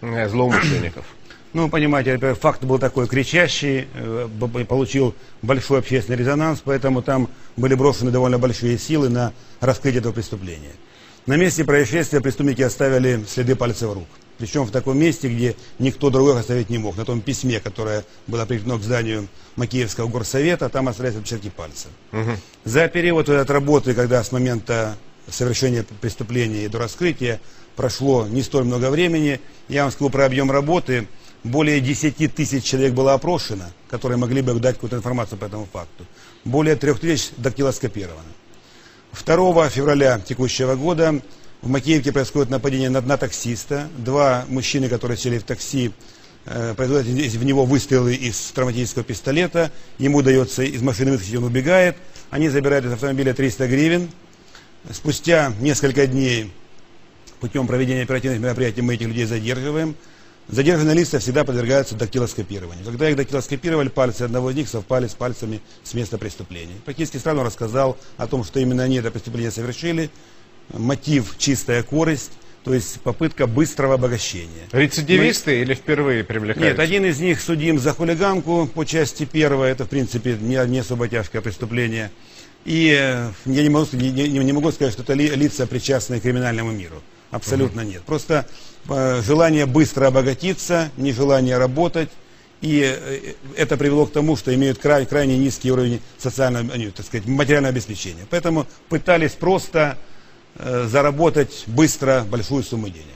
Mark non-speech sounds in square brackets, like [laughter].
э, злоумышленников? [clears throat] Ну, понимаете, факт был такой кричащий, э, получил большой общественный резонанс, поэтому там были брошены довольно большие силы на раскрытие этого преступления. На месте происшествия преступники оставили следы пальцев рук. Причем в таком месте, где никто другой оставить не мог. На том письме, которое было прикреплено к зданию Макеевского горсовета, там остались отпечатки пальцев. За период от работы, когда с момента совершения преступления и до раскрытия прошло не столь много времени, я вам скажу про объем работы. Более 10 тысяч человек было опрошено, которые могли бы дать какую-то информацию по этому факту. Более 3 тысяч дактилоскопировано. 2 февраля текущего года в Макеевке происходит нападение на, на таксиста. Два мужчины, которые сели в такси, э, производят из- в него выстрелы из травматического пистолета. Ему удается из машины выскочить, он убегает. Они забирают из автомобиля 300 гривен. Спустя несколько дней путем проведения оперативных мероприятий мы этих людей задерживаем. Задержанные лица всегда подвергаются дактилоскопированию. Когда их дактилоскопировали, пальцы одного из них совпали с пальцами с места преступления. Практически сразу рассказал о том, что именно они это преступление совершили. Мотив – чистая корость, то есть попытка быстрого обогащения. Рецидивисты или впервые привлекаются? Нет, один из них судим за хулиганку по части первой. Это, в принципе, не, не особо тяжкое преступление. И э, я не могу, сказать- не, не- не могу сказать, что это ли- лица, причастные к криминальному миру. Абсолютно нет. Просто э, желание быстро обогатиться, нежелание работать. И э, это привело к тому, что имеют край, крайне низкий уровень социального, э, так сказать, материального обеспечения. Поэтому пытались просто э, заработать быстро большую сумму денег.